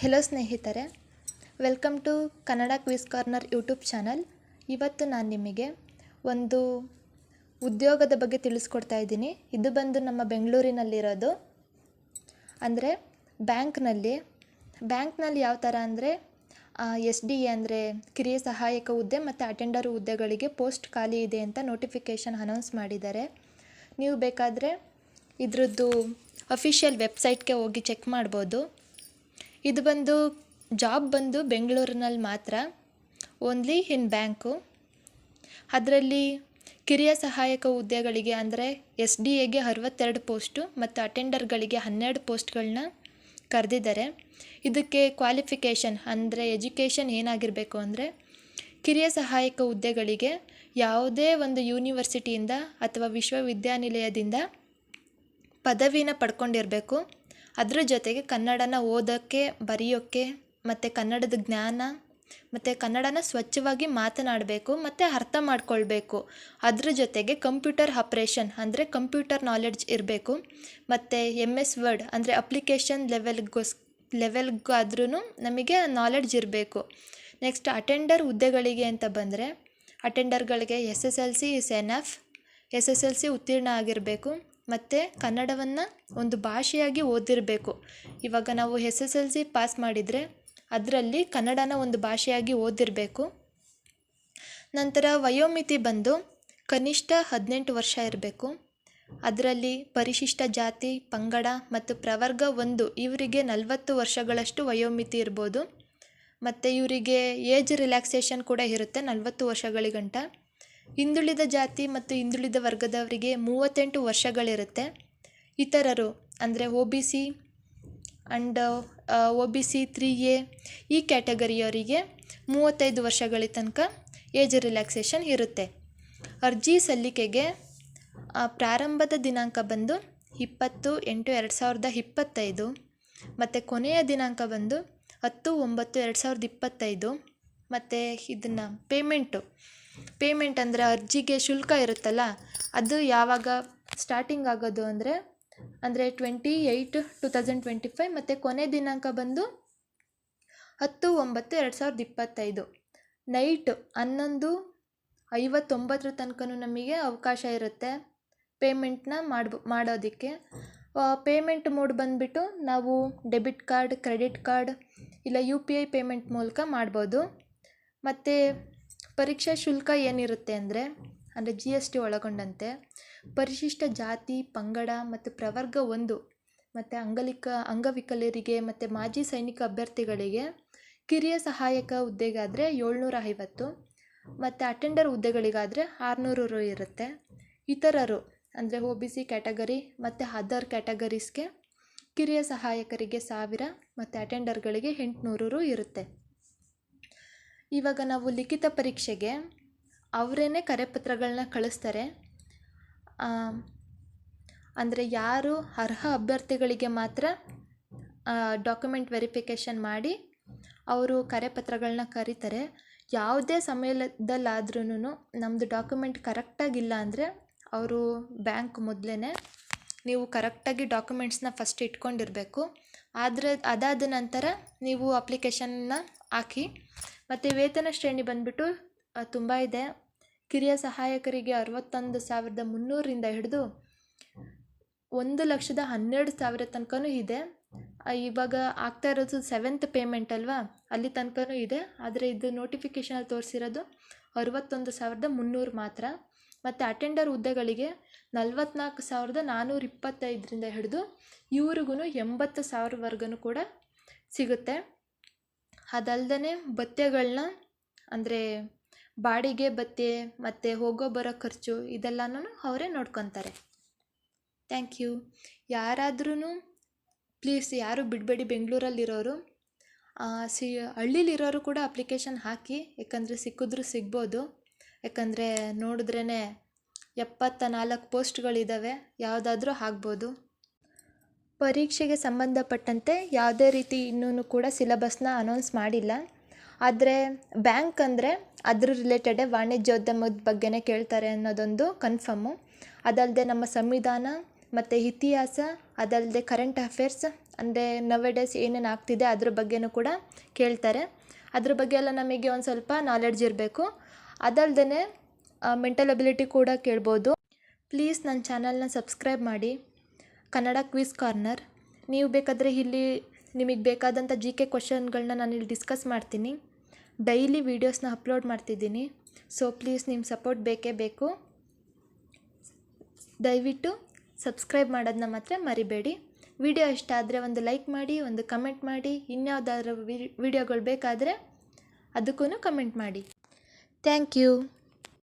Hello ಸ್ನೇಹಿತರೆ welcome to Kannada quiz corner YouTube channel ಇವತ್ತು ನಾನು ನಿಮಗೆ ಒಂದು ಉದ್ಯೋಗದ ಬಗ್ಗೆ ತಿಳಿಸ್ಕೊಡ್ತಾ ಇದ್ದೀನಿ. ಇದು ಬಂದು ನಮ್ಮ ಬೆಂಗಳೂರಿನಲ್ಲಿರೋದು. ಅಂದರೆ ಬ್ಯಾಂಕ್ನಲ್ಲಿ ಬ್ಯಾಂಕ್ನಲ್ಲಿ ಯಾವ ಥರ ಅಂದರೆ ಎಸ್ ಡಿ ಎ ಅಂದರೆ ಕಿರಿಯ ಸಹಾಯಕ ಹುದ್ದೆ ಮತ್ತು ಅಟೆಂಡರ್ ಹುದ್ದೆಗಳಿಗೆ ಪೋಸ್ಟ್ ಖಾಲಿ ಇದೆ ಅಂತ ನೋಟಿಫಿಕೇಷನ್ ಅನೌನ್ಸ್ ಮಾಡಿದ್ದಾರೆ. ನೀವು ಬೇಕಾದರೆ ಇದರದ್ದು ಅಫಿಷಿಯಲ್ ವೆಬ್ಸೈಟ್ಗೆ ಹೋಗಿ ಚೆಕ್ ಮಾಡ್ಬೋದು. ಇದು ಬಂದು ಜಾಬ್ ಬಂದು ಬೆಂಗಳೂರಿನಲ್ಲಿ ಮಾತ್ರ. ಓನ್ಲಿ ಇನ್ ಬ್ಯಾಂಕು ಅದರಲ್ಲಿ ಕಿರಿಯ ಸಹಾಯಕ ಹುದ್ದೆಗಳಿಗೆ ಅಂದರೆ ಎಸ್ ಡಿ ಎಗೆ ಅರವತ್ತೆರಡು ಪೋಸ್ಟು ಮತ್ತು ಅಟೆಂಡರ್ಗಳಿಗೆ ಹನ್ನೆರಡು ಪೋಸ್ಟ್ಗಳನ್ನ ಕರೆದಿದ್ದಾರೆ. ಇದಕ್ಕೆ ಕ್ವಾಲಿಫಿಕೇಷನ್ ಅಂದರೆ ಎಜುಕೇಷನ್ ಏನಾಗಿರಬೇಕು ಅಂದರೆ ಕಿರಿಯ ಸಹಾಯಕ ಹುದ್ದೆಗಳಿಗೆ ಯಾವುದೇ ಒಂದು ಯೂನಿವರ್ಸಿಟಿಯಿಂದ ಅಥವಾ ವಿಶ್ವವಿದ್ಯಾನಿಲಯದಿಂದ ಪದವಿನ ಪಡ್ಕೊಂಡಿರಬೇಕು. ಅದ್ರ ಜೊತೆಗೆ ಕನ್ನಡನ ಓದೋಕ್ಕೆ, ಬರೆಯೋಕ್ಕೆ, ಮತ್ತು ಕನ್ನಡದ ಜ್ಞಾನ, ಮತ್ತು ಕನ್ನಡನ ಸ್ವಚ್ಛವಾಗಿ ಮಾತನಾಡಬೇಕು, ಮತ್ತು ಅರ್ಥ ಮಾಡ್ಕೊಳ್ಬೇಕು. ಅದ್ರ ಜೊತೆಗೆ ಕಂಪ್ಯೂಟರ್ ಆಪ್ರೇಷನ್ ಅಂದರೆ ಕಂಪ್ಯೂಟರ್ ನಾಲೆಡ್ಜ್ ಇರಬೇಕು. ಮತ್ತು ಎಂ ಎಸ್ ವರ್ಡ್ ಅಂದರೆ ಅಪ್ಲಿಕೇಶನ್ ಲೆವೆಲ್ಗೋಸ್ ಲೆವೆಲ್ಗಾದ್ರೂ ನಮಗೆ ನಾಲೆಡ್ಜ್ ಇರಬೇಕು. ನೆಕ್ಸ್ಟ್ ಅಟೆಂಡರ್ ಹುದ್ದೆಗಳಿಗೆ ಅಂತ ಬಂದರೆ, ಅಟೆಂಡರ್ಗಳಿಗೆ S S L C is enough S S L C ಉತ್ತೀರ್ಣ ಆಗಿರಬೇಕು. ಮತ್ತು ಕನ್ನಡವನ್ನು ಒಂದು ಭಾಷೆಯಾಗಿ ಓದಿರಬೇಕು. ಇವಾಗ ನಾವು S S L C pass ಮಾಡಿದರೆ ಅದರಲ್ಲಿ ಕನ್ನಡನ ಒಂದು ಭಾಷೆಯಾಗಿ ಓದಿರಬೇಕು. ನಂತರ ವಯೋಮಿತಿ ಬಂದು ಕನಿಷ್ಠ ಹದಿನೆಂಟು ವರ್ಷ ಇರಬೇಕು. ಅದರಲ್ಲಿ ಪರಿಶಿಷ್ಟ ಜಾತಿ, ಪಂಗಡ ಮತ್ತು ಪ್ರವರ್ಗ ಒಂದು, ಇವರಿಗೆ ನಲವತ್ತು ವರ್ಷಗಳಷ್ಟು ವಯೋಮಿತಿ ಇರ್ಬೋದು. ಮತ್ತು ಇವರಿಗೆ ಏಜ್ ರಿಲ್ಯಾಕ್ಸೇಷನ್ ಕೂಡ ಇರುತ್ತೆ, ನಲವತ್ತು ವರ್ಷಗಳಿಗಂಟ. ಹಿಂದುಳಿದ ಜಾತಿ ಮತ್ತು ಹಿಂದುಳಿದ ವರ್ಗದವರಿಗೆ ಮೂವತ್ತೆಂಟು ವರ್ಷಗಳಿರುತ್ತೆ. ಇತರರು ಅಂದರೆ O B C and O B C three A ಈ ಕ್ಯಾಟಗರಿಯವರಿಗೆ ಮೂವತ್ತೈದು ವರ್ಷಗಳ ತನಕ ಏಜ್ ರಿಲ್ಯಾಕ್ಸೇಷನ್ ಇರುತ್ತೆ. ಅರ್ಜಿ ಸಲ್ಲಿಕೆಗೆ ಪ್ರಾರಂಭದ ದಿನಾಂಕ ಬಂದು ಇಪ್ಪತ್ತು ಎಂಟು ಎರಡು ಸಾವಿರದ ಇಪ್ಪತ್ತೈದು ಮತ್ತು ಕೊನೆಯ ದಿನಾಂಕ ಬಂದು ಹತ್ತು ಒಂಬತ್ತು ಎರಡು ಸಾವಿರದ ಇಪ್ಪತ್ತೈದು ಮತ್ತು ಇದನ್ನು ಪೇಮೆಂಟು ಪೇಮೆಂಟ್ ಅಂದರೆ ಅರ್ಜಿಗೆ ಶುಲ್ಕ ಇರುತ್ತಲ್ಲ, ಅದು ಯಾವಾಗ ಸ್ಟಾರ್ಟಿಂಗ್ ಆಗೋದು ಅಂದರೆ ಅಂದರೆ twenty eight two thousand twenty five ಮತ್ತು ಕೊನೆ ದಿನಾಂಕ ಬಂದು ಹತ್ತು ಒಂಬತ್ತು ಎರಡು ಸಾವಿರದ ಇಪ್ಪತ್ತೈದು. ನೈಟ್ ಹನ್ನೊಂದು ಐವತ್ತೊಂಬತ್ತರ ತನಕನೂ ನಮಗೆ ಅವಕಾಶ ಇರುತ್ತೆ ಪೇಮೆಂಟ್ನ ಮಾಡ್ಬೋ, ಮಾಡೋದಕ್ಕೆ. ಪೇಮೆಂಟ್ ಮೋಡ್ ಬಂದುಬಿಟ್ಟು ನಾವು ಡೆಬಿಟ್ ಕಾರ್ಡ್ ಕ್ರೆಡಿಟ್ ಕಾರ್ಡ್ ಇಲ್ಲ ಯು ಪಿ ಐ ಪೇಮೆಂಟ್ ಮೂಲಕ ಮಾಡ್ಬೋದು. ಮತ್ತು ಪರೀಕ್ಷಾ ಶುಲ್ಕ ಏನಿರುತ್ತೆ ಅಂದರೆ ಅಂದರೆ ಜಿ ಎಸ್ ಟಿ ಒಳಗೊಂಡಂತೆ, ಪರಿಶಿಷ್ಟ ಜಾತಿ, ಪಂಗಡ ಮತ್ತು ಪ್ರವರ್ಗ ಒಂದು, ಮತ್ತು ಅಂಗಲಿಕ, ಅಂಗವಿಕಲರಿಗೆ ಮತ್ತು ಮಾಜಿ ಸೈನಿಕ ಅಭ್ಯರ್ಥಿಗಳಿಗೆ ಕಿರಿಯ ಸಹಾಯಕ ಹುದ್ದೆಗಾದರೆ ಏಳ್ನೂರ ಐವತ್ತು ಮತ್ತು ಅಟೆಂಡರ್ ಹುದ್ದೆಗಳಿಗಾದರೆ ಆರುನೂರು ಇರುತ್ತೆ. ಇತರರು ಅಂದರೆ ಒ ಬಿ ಸಿ ಕ್ಯಾಟಗರಿ ಮತ್ತು ಅದರ್ ಕ್ಯಾಟಗರೀಸ್ಗೆ ಕಿರಿಯ ಸಹಾಯಕರಿಗೆ ಸಾವಿರ, ಮತ್ತು ಅಟೆಂಡರ್ಗಳಿಗೆ ಎಂಟುನೂರು ರು ಇರುತ್ತೆ. ಇವಾಗ ನಾವು ಲಿಖಿತ ಪರೀಕ್ಷೆಗೆ ಅವರೇನೆ ಕರೆಪತ್ರಗಳನ್ನ ಕಳಿಸ್ತಾರೆ. ಅಂದರೆ ಯಾರು ಅರ್ಹ ಅಭ್ಯರ್ಥಿಗಳಿಗೆ ಮಾತ್ರ ಡಾಕ್ಯುಮೆಂಟ್ ವೆರಿಫಿಕೇಷನ್ ಮಾಡಿ ಅವರು ಕರೆಪತ್ರಗಳನ್ನ ಕರೀತಾರೆ. ಯಾವುದೇ ಸಮಯದಲ್ಲಾದ್ರೂ ನಮ್ಮದು ಡಾಕ್ಯುಮೆಂಟ್ ಕರೆಕ್ಟಾಗಿಲ್ಲ ಅಂದರೆ ಅವರು ಬ್ಯಾಂಕ್ ಮೊದಲೇ ನೀವು ಕರೆಕ್ಟಾಗಿ ಡಾಕ್ಯುಮೆಂಟ್ಸ್ನ ಫಸ್ಟ್ ಇಟ್ಕೊಂಡಿರಬೇಕು. ಆದರೆ ಅದಾದ ನಂತರ ನೀವು ಅಪ್ಲಿಕೇಶನ್ನ ಹಾಕಿ ಮತ್ತು ವೇತನ ಶ್ರೇಣಿ ಬಂದುಬಿಟ್ಟು ತುಂಬ ಇದೆ. ಕಿರಿಯ ಸಹಾಯಕರಿಗೆ ಅರವತ್ತೊಂದು ಸಾವಿರದ ಮುನ್ನೂರರಿಂದ ಹಿಡಿದು ಒಂದು ಲಕ್ಷದ ಹನ್ನೆರಡು ಸಾವಿರ ತನಕನೂ ಇದೆ. ಇವಾಗ ಆಗ್ತಾ ಇರೋದು ಸೆವೆಂತ್ ಪೇಮೆಂಟ್ ಅಲ್ವಾ? ಅಲ್ಲಿ ತನಕನೂ ಇದೆ. ಆದರೆ ಇದು ನೋಟಿಫಿಕೇಷನಲ್ಲಿ ತೋರಿಸಿರೋದು ಅರವತ್ತೊಂದು ಸಾವಿರದ ಮುನ್ನೂರು ಮಾತ್ರ. ಮತ್ತು ಅಟೆಂಡರ್ ಹುದ್ದೆಗಳಿಗೆ ನಲ್ವತ್ನಾಲ್ಕು ಸಾವಿರದ ನಾನ್ನೂರ ಇಪ್ಪತ್ತೈದರಿಂದ ಹಿಡಿದು ಇವ್ರಿಗೂ ಎಂಬತ್ತು ಸಾವಿರವರೆಗೂ ಕೂಡ ಸಿಗುತ್ತೆ. ಅದಲ್ದೇ ಭತ್ಯೆಗಳನ್ನ ಅಂದರೆ ಬಾಡಿಗೆ ಭತ್ಯೆ ಮತ್ತು ಹೋಗೋ ಬರೋ ಖರ್ಚು ಇದೆಲ್ಲನೂ ಅವರೇ ನೋಡ್ಕೊತಾರೆ. Thank you. ಯಾರಾದ್ರೂ ಪ್ಲೀಸ್ ಯಾರು ಬಿಡಬೇಡಿ ಬೆಂಗಳೂರಲ್ಲಿರೋರು ಸಿ, ಹಳ್ಳಿಲಿರೋರು ಕೂಡ ಅಪ್ಲಿಕೇಶನ್ ಹಾಕಿ, ಯಾಕಂದರೆ ಸಿಕ್ಕಿದ್ರೂ ಸಿಗ್ಬೋದು. ಯಾಕಂದರೆ ನೋಡಿದ್ರೇ ಎಪ್ಪತ್ತ ನಾಲ್ಕು ಪೋಸ್ಟ್ಗಳಿದ್ದಾವೆ ಯಾವುದಾದ್ರೂ ಆಗ್ಬೋದು. ಪರೀಕ್ಷೆಗೆ ಸಂಬಂಧಪಟ್ಟಂತೆ ಯಾವುದೇ ರೀತಿ ಇನ್ನೂ ಕೂಡ ಸಿಲಬಸ್ನ ಅನೌನ್ಸ್ ಮಾಡಿಲ್ಲ. ಆದರೆ ಬ್ಯಾಂಕ್ ಅಂದರೆ ಅದ್ರ ರಿಲೇಟೆಡೇ ವಾಣಿಜ್ಯೋದ್ಯಮದ ಬಗ್ಗೆನೇ ಕೇಳ್ತಾರೆ ಅನ್ನೋದೊಂದು ಕನ್ಫರ್ಮು. ಅದಲ್ಲದೆ ನಮ್ಮ ಸಂವಿಧಾನ ಮತ್ತು ಇತಿಹಾಸ ಅದಲ್ಲದೆ ಕರೆಂಟ್ ಅಫೇರ್ಸ್ ಅಂದರೆ ನವೆಡೇಸ್ ಏನೇನು ಆಗ್ತಿದೆ ಅದ್ರ ಬಗ್ಗೆನೂ ಕೂಡ ಕೇಳ್ತಾರೆ. ಅದ್ರ ಬಗ್ಗೆ ಎಲ್ಲ ನಮಗೆ ಒಂದು ಸ್ವಲ್ಪ ನಾಲೆಡ್ಜ್ ಇರಬೇಕು. ಅದಲ್ಲದೆ ಮೆಂಟಲ್ ಅಬಿಲಿಟಿ ಕೂಡ ಕೇಳ್ಬೋದು. ಪ್ಲೀಸ್ ನನ್ನ ಚಾನಲ್ನ ಸಬ್ಸ್ಕ್ರೈಬ್ ಮಾಡಿ. Kannada quiz corner. ನೀವು ಬೇಕಾದರೆ ಇಲ್ಲಿ ನಿಮಗೆ ಬೇಕಾದಂಥ ಜಿ ಕೆ ಕ್ವಶನ್ಗಳನ್ನ ನಾನು ಇಲ್ಲಿ ಡಿಸ್ಕಸ್ ಮಾಡ್ತೀನಿ. ಡೈಲಿ ವೀಡಿಯೋಸ್ನ ಅಪ್ಲೋಡ್ ಮಾಡ್ತಿದ್ದೀನಿ. ಸೊ ಪ್ಲೀಸ್ ನಿಮ್ಮ ಸಪೋರ್ಟ್ ಬೇಕೇ ಬೇಕು. ದಯವಿಟ್ಟು ಸಬ್ಸ್ಕ್ರೈಬ್ ಮಾಡೋದನ್ನ ಮಾತ್ರ ಮರಿಬೇಡಿ. ವಿಡಿಯೋ ಇಷ್ಟ ಆದರೆ ಒಂದು ಲೈಕ್ ಮಾಡಿ, ಒಂದು ಕಮೆಂಟ್ ಮಾಡಿ, ಇನ್ಯಾವುದಾದ್ರೂ ವಿಡಿಯೋಗಳು ಬೇಕಾದರೆ ಅದಕ್ಕೂ ಕಮೆಂಟ್ ಮಾಡಿ. Thank you